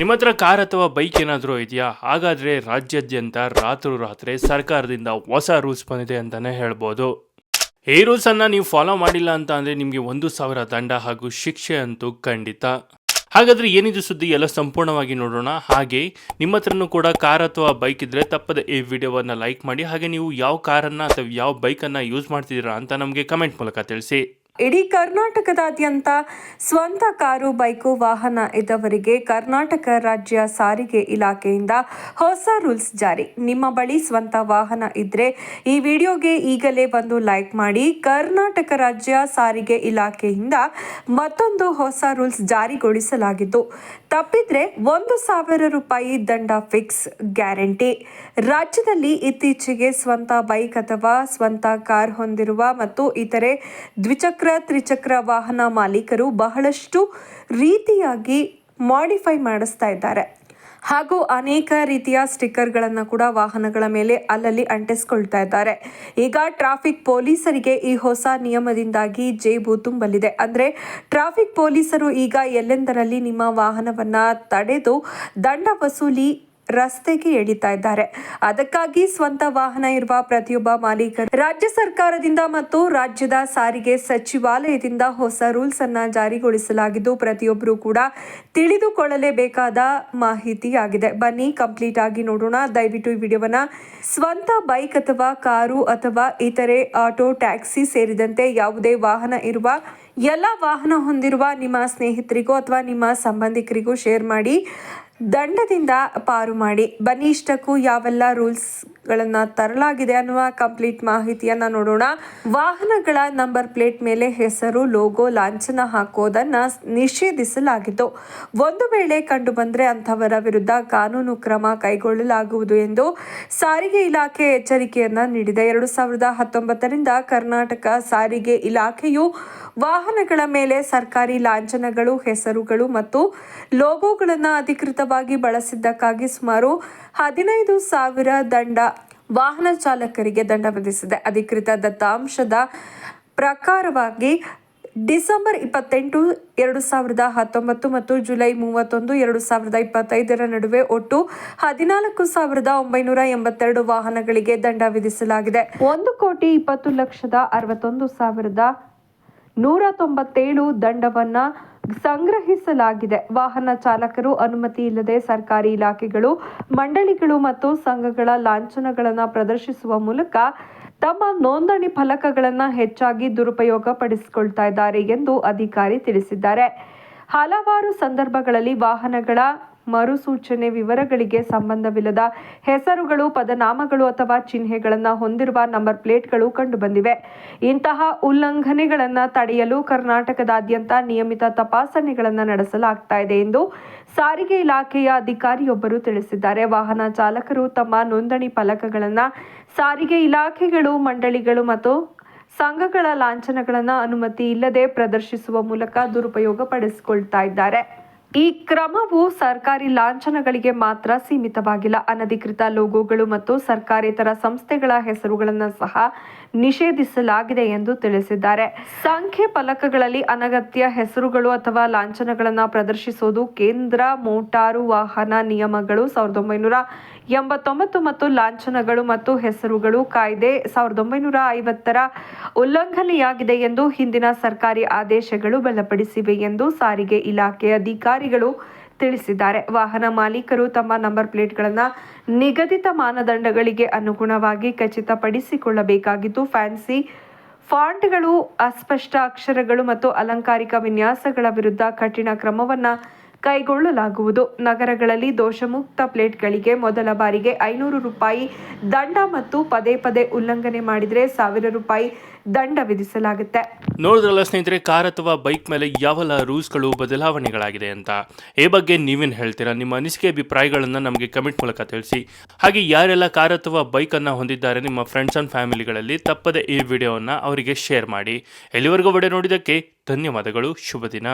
ನಿಮ್ಮ ಹತ್ರ ಕಾರ್ ಅಥವಾ ಬೈಕ್ ಏನಾದರೂ ಇದೆಯಾ? ಹಾಗಾದರೆ ರಾಜ್ಯಾದ್ಯಂತ ರಾತ್ರಿ ರಾತ್ರಿ ಸರ್ಕಾರದಿಂದ ಹೊಸ ರೂಲ್ಸ್ ಬಂದಿದೆ ಅಂತಲೇ ಹೇಳ್ಬೋದು. ಈ ರೂಲ್ಸನ್ನು ನೀವು ಫಾಲೋ ಮಾಡಿಲ್ಲ ಅಂತ ಅಂದರೆ ನಿಮಗೆ ಒಂದು ಸಾವಿರ ದಂಡ ಹಾಗೂ ಶಿಕ್ಷೆ ಅಂತೂ ಖಂಡಿತ. ಹಾಗಾದರೆ ಏನಿದು ಸುದ್ದಿ ಎಲ್ಲ ಸಂಪೂರ್ಣವಾಗಿ ನೋಡೋಣ. ಹಾಗೆ ನಿಮ್ಮ ಹತ್ರನೂ ಕೂಡ ಕಾರ್ ಅಥವಾ ಬೈಕ್ ಇದ್ದರೆ ತಪ್ಪದೆ ಈ ವಿಡಿಯೋವನ್ನು ಲೈಕ್ ಮಾಡಿ. ಹಾಗೆ ನೀವು ಯಾವ ಕಾರನ್ನು ಅಥವಾ ಯಾವ ಬೈಕನ್ನು ಯೂಸ್ ಮಾಡ್ತಿದ್ದೀರಾ ಅಂತ ನಮಗೆ ಕಮೆಂಟ್ ಮೂಲಕ ತಿಳಿಸಿ. ಇಡೀ ಕರ್ನಾಟಕದಾದ್ಯಂತ ಸ್ವಂತ ಕಾರು, ಬೈಕು, ವಾಹನ ಇದ್ದವರಿಗೆ ಕರ್ನಾಟಕ ರಾಜ್ಯ ಸಾರಿಗೆ ಇಲಾಖೆಯಿಂದ ಹೊಸ ರೂಲ್ಸ್ ಜಾರಿ. ನಿಮ್ಮ ಬಳಿ ಸ್ವಂತ ವಾಹನ ಇದ್ರೆ ಈ ವಿಡಿಯೋಗೆ ಈಗಲೇ ಬಂದು ಲೈಕ್ ಮಾಡಿ, ಕರ್ನಾಟಕ ರಾಜ್ಯ ಸಾರಿಗೆ ಇಲಾಖೆಯಿಂದ ಮತ್ತೊಂದು ಹೊಸ ರೂಲ್ಸ್ ಜಾರಿಗೊಳಿಸಲಾಗಿದ್ದು, ತಪ್ಪಿದ್ರೆ ಒಂದು ಸಾವಿರ ರೂಪಾಯಿ ದಂಡ ಫಿಕ್ಸ್ ಗ್ಯಾರಂಟಿ. ರಾಜ್ಯದಲ್ಲಿ ಇತ್ತೀಚೆಗೆ ಸ್ವಂತ ಬೈಕ್ ಅಥವಾ ಸ್ವಂತ ಕಾರ್ ಹೊಂದಿರುವ ಮತ್ತು ಇತರೆ ದ್ವಿಚಕ್ರ ತ್ರಿಚಕ್ರ ವಾಹನ ಮಾಲೀಕರು ಬಹಳಷ್ಟು ರೀತಿಯಾಗಿ ಮಾಡಿಫೈ ಮಾಡಿಸ್ತಾ ಇದ್ದಾರೆ. ಹಾಗೂ ಅನೇಕ ರೀತಿಯ ಸ್ಟಿಕ್ಕರ್ಗಳನ್ನು ಕೂಡ ವಾಹನಗಳ ಮೇಲೆ ಅಲ್ಲಲ್ಲಿ ಅಂಟಿಸ್ಕೊಳ್ತಾ ಇದ್ದಾರೆ. ಈಗ ಟ್ರಾಫಿಕ್ ಪೊಲೀಸರಿಗೆ ಈ ಹೊಸ ನಿಯಮದಿಂದಾಗಿ ಜೇಬು ತುಂಬಲಿದೆ. ಅಂದರೆ ಟ್ರಾಫಿಕ್ ಪೊಲೀಸರು ಈಗ ಎಲ್ಲೆಂದರಲ್ಲಿ ನಿಮ್ಮ ವಾಹನವನ್ನು ತಡೆದು ದಂಡ ವಸೂಲಿ ರಸ್ತೆಗೆ ಎಳಿತಾ ಇದ್ದಾರೆ. ಅದಕ್ಕಾಗಿ ಸ್ವಂತ ವಾಹನ ಇರುವ ಪ್ರತಿಯೊಬ್ಬ ಮಾಲೀಕರು ರಾಜ್ಯ ಸರ್ಕಾರದಿಂದ ಮತ್ತು ರಾಜ್ಯದ ಸಾರಿಗೆ ಸಚಿವಾಲಯದಿಂದ ಹೊಸ ರೂಲ್ಸ್ ಅನ್ನ ಜಾರಿಗೊಳಿಸಲಾಗಿದ್ದು, ಪ್ರತಿಯೊಬ್ಬರು ಕೂಡ ತಿಳಿದುಕೊಳ್ಳಲೇಬೇಕಾದ ಮಾಹಿತಿಯಾಗಿದೆ. ಬನ್ನಿ, ಕಂಪ್ಲೀಟ್ ಆಗಿ ನೋಡೋಣ. ದಯವಿಟ್ಟು ಈ ವಿಡಿಯೋವನ್ನ ಸ್ವಂತ ಬೈಕ್ ಅಥವಾ ಕಾರು ಅಥವಾ ಇತರೆ ಆಟೋ, ಟ್ಯಾಕ್ಸಿ ಸೇರಿದಂತೆ ಯಾವುದೇ ವಾಹನ ಇರುವ ಎಲ್ಲ ವಾಹನ ಹೊಂದಿರುವ ನಿಮ್ಮ ಸ್ನೇಹಿತರಿಗೂ ಅಥವಾ ನಿಮ್ಮ ಸಂಬಂಧಿಕರಿಗೂ ಶೇರ್ ಮಾಡಿ. ದಂಡದಿಂದ ಪಾರು ಮಾಡಿ ಬನ್ನಿ ಇಷ್ಟಕ್ಕೂ ಯಾವೆಲ್ಲ ರೂಲ್ಸ್ಗಳನ್ನು ತರಲಾಗಿದೆ ಅನ್ನುವ ಕಂಪ್ಲೀಟ್ ಮಾಹಿತಿಯನ್ನ ನೋಡೋಣ. ವಾಹನಗಳ ನಂಬರ್ ಪ್ಲೇಟ್ ಮೇಲೆ ಹೆಸರು, ಲೋಗೋ, ಲಾಂಛನ ಹಾಕೋದನ್ನ ನಿಷೇಧಿಸಲಾಗಿತ್ತು. ಒಂದು ವೇಳೆ ಕಂಡು ಬಂದರೆ ಅಂಥವರ ವಿರುದ್ಧ ಕಾನೂನು ಕ್ರಮ ಕೈಗೊಳ್ಳಲಾಗುವುದು ಎಂದು ಸಾರಿಗೆ ಇಲಾಖೆ ಎಚ್ಚರಿಕೆಯನ್ನ ನೀಡಿದೆ. ಎರಡು ಸಾವಿರದ ಹತ್ತೊಂಬತ್ತರಿಂದ ಕರ್ನಾಟಕ ಸಾರಿಗೆ ಇಲಾಖೆಯು ವಾಹನಗಳ ಮೇಲೆ ಸರ್ಕಾರಿ ಲಾಂಛನಗಳು, ಹೆಸರುಗಳು ಮತ್ತು ಲೋಗೋಗಳನ್ನು ಅಧಿಕೃತವಾಗಿ ಬಳಸಿದ್ದಕ್ಕಾಗಿ ಸುಮಾರು ಹದಿನೈದು ಸಾವಿರ ದಂಡ ವಾಹನ ಚಾಲಕರಿಗೆ ದಂಡ ವಿಧಿಸಿದೆ. ಅಧಿಕೃತ ದತ್ತಾಂಶದ ಪ್ರಕಾರವಾಗಿ ಡಿಸೆಂಬರ್ ಇಪ್ಪತ್ತೆಂಟು, ಎರಡು ಸಾವಿರದ ಹತ್ತೊಂಬತ್ತು ಮತ್ತು ಜುಲೈ ಮೂವತ್ತೊಂದು, ಎರಡು ಸಾವಿರದ ಇಪ್ಪತ್ತೈದರ ನಡುವೆ ಒಟ್ಟು ಹದಿನಾಲ್ಕು ಸಾವಿರದ ಒಂಬೈನೂರ ಎಂಬತ್ತೆರಡು ವಾಹನಗಳಿಗೆ ದಂಡ ವಿಧಿಸಲಾಗಿದೆ. ಒಂದು ಕೋಟಿ ಇಪ್ಪತ್ತು ಲಕ್ಷದ ಅರವತ್ತೊಂದು ಸಾವಿರದ ನೂರ ತೊಂಬತ್ತೇಳು ದಂಡವನ್ನ ಸಂಗ್ರಹಿಸಲಾಗಿದೆ. ವಾಹನ ಚಾಲಕರು ಅನುಮತಿ ಇಲ್ಲದೆ ಸರ್ಕಾರಿ ಇಲಾಖೆಗಳು, ಮಂಡಳಿಗಳು ಮತ್ತು ಸಂಘಗಳ ಲಾಂಛನಗಳನ್ನು ಪ್ರದರ್ಶಿಸುವ ಮೂಲಕ ತಮ್ಮ ನೋಂದಣಿ ಫಲಕಗಳನ್ನು ಹೆಚ್ಚಾಗಿ ದುರುಪಯೋಗ ಇದ್ದಾರೆ ಎಂದು ಅಧಿಕಾರಿ ತಿಳಿಸಿದ್ದಾರೆ. ಹಲವಾರು ಸಂದರ್ಭಗಳಲ್ಲಿ ವಾಹನಗಳ ಮರುಸೂಚನೆ ವಿವರಗಳಿಗೆ ಸಂಬಂಧವಿಲ್ಲದ ಹೆಸರುಗಳು, ಪದನಾಮಗಳು ಅಥವಾ ಚಿಹ್ನೆಗಳನ್ನು ಹೊಂದಿರುವ ನಂಬರ್ ಪ್ಲೇಟ್ಗಳು ಕಂಡುಬಂದಿವೆ. ಇಂತಹ ಉಲ್ಲಂಘನೆಗಳನ್ನು ತಡೆಯಲು ಕರ್ನಾಟಕದಾದ್ಯಂತ ನಿಯಮಿತ ತಪಾಸಣೆಗಳನ್ನು ನಡೆಸಲಾಗ್ತಾ ಇದೆ ಎಂದು ಸಾರಿಗೆ ಇಲಾಖೆಯ ಅಧಿಕಾರಿಯೊಬ್ಬರು ತಿಳಿಸಿದ್ದಾರೆ. ವಾಹನ ಚಾಲಕರು ತಮ್ಮ ನೋಂದಣಿ ಫಲಕಗಳನ್ನು ಸಾರಿಗೆ ಇಲಾಖೆಗಳು, ಮಂಡಳಿಗಳು ಮತ್ತು ಸಂಘಗಳ ಲಾಂಛನಗಳನ್ನು ಅನುಮತಿ ಇಲ್ಲದೆ ಪ್ರದರ್ಶಿಸುವ ಮೂಲಕ ದುರುಪಯೋಗ ಪಡಿಸಿಕೊಳ್ತಾ ಇದ್ದಾರೆ. ಈ ಕ್ರಮವು ಸರ್ಕಾರಿ ಲಾಂಛನಗಳಿಗೆ ಮಾತ್ರ ಸೀಮಿತವಾಗಿಲ್ಲ. ಅನಧಿಕೃತ ಲೋಗೋಗಳು ಮತ್ತು ಸರ್ಕಾರೇತರ ಸಂಸ್ಥೆಗಳ ಹೆಸರುಗಳನ್ನು ಸಹ ನಿಷೇಧಿಸಲಾಗಿದೆ ಎಂದು ತಿಳಿಸಿದ್ದಾರೆ. ಸಂಖ್ಯೆ ಫಲಕಗಳಲ್ಲಿ ಅನಗತ್ಯ ಹೆಸರುಗಳು ಅಥವಾ ಲಾಂಛನಗಳನ್ನು ಪ್ರದರ್ಶಿಸುವುದು ಕೇಂದ್ರ ಮೋಟಾರು ವಾಹನ ನಿಯಮಗಳು. ಸಾವಿರದ ಒಂಬೈನೂರ ಎಂಬತ್ತೊಂಬತ್ತು ಮತ್ತು ಲಾಂಛನಗಳು ಮತ್ತು ಹೆಸರುಗಳು ಕಾಯ್ದೆ ಸಾವಿರದ ಒಂಬೈನೂರ ಐವತ್ತರ ಉಲ್ಲಂಘನೆಯಾಗಿದೆ ಎಂದು ಹಿಂದಿನ ಸರ್ಕಾರಿ ಆದೇಶಗಳು ಬಲಪಡಿಸಿವೆ ಎಂದು ಸಾರಿಗೆ ಇಲಾಖೆ ಅಧಿಕಾರಿಗಳು ತಿಳಿಸಿದ್ದಾರೆ. ವಾಹನ ಮಾಲೀಕರು ತಮ್ಮ ನಂಬರ್ ಪ್ಲೇಟ್ಗಳನ್ನು ನಿಗದಿತ ಮಾನದಂಡಗಳಿಗೆ ಅನುಗುಣವಾಗಿ ಖಚಿತಪಡಿಸಿಕೊಳ್ಳಬೇಕಾಗಿದ್ದು, ಫ್ಯಾನ್ಸಿ ಫಾಂಟ್ಗಳು, ಅಸ್ಪಷ್ಟ ಅಕ್ಷರಗಳು ಮತ್ತು ಅಲಂಕಾರಿಕ ವಿನ್ಯಾಸಗಳ ವಿರುದ್ಧ ಕಠಿಣ ಕ್ರಮವನ್ನು ಕೈಗೊಳ್ಳಲಾಗುವುದು. ನಗರಗಳಲ್ಲಿ ದೋಷಮುಕ್ತ ಪ್ಲೇಟ್ಗಳಿಗೆ ಮೊದಲ ಬಾರಿಗೆ ಐನೂರು ರೂಪಾಯಿ ದಂಡ ಮತ್ತು ಪದೇ ಪದೇ ಉಲ್ಲಂಘನೆ ಮಾಡಿದರೆ ಸಾವಿರ ರೂಪಾಯಿ ದಂಡ ವಿಧಿಸಲಾಗುತ್ತೆ. ನೋಡಿದ್ರಲ್ಲ ಸ್ನೇಹಿತರೆ, ಕಾರ್ ಅಥವಾ ಬೈಕ್ ಮೇಲೆ ಯಾವೆಲ್ಲ ರೂಲ್ಸ್ಗಳು, ಬದಲಾವಣೆಗಳಾಗಿದೆ ಅಂತ? ಈ ಬಗ್ಗೆ ನೀವೇನು ಹೇಳ್ತೀರಾ? ನಿಮ್ಮ ಅನಿಸಿಕೆ ಅಭಿಪ್ರಾಯಗಳನ್ನು ನಮಗೆ ಕಮೆಂಟ್ ಮೂಲಕ ತಿಳಿಸಿ. ಹಾಗೆ ಯಾರೆಲ್ಲ ಕಾರ್ ಅಥವಾ ಬೈಕನ್ನು ಹೊಂದಿದ್ದಾರೆ ನಿಮ್ಮ ಫ್ರೆಂಡ್ಸ್ ಆ್ಯಂಡ್ ಫ್ಯಾಮಿಲಿಗಳಲ್ಲಿ ತಪ್ಪದೆ ಈ ವಿಡಿಯೋವನ್ನು ಅವರಿಗೆ ಶೇರ್ ಮಾಡಿ. ಎಲ್ಲಿವರೆಗೂ ವಿಡಿಯೋ ನೋಡಿದ್ದಕ್ಕೆ ಧನ್ಯವಾದಗಳು. ಶುಭ ದಿನ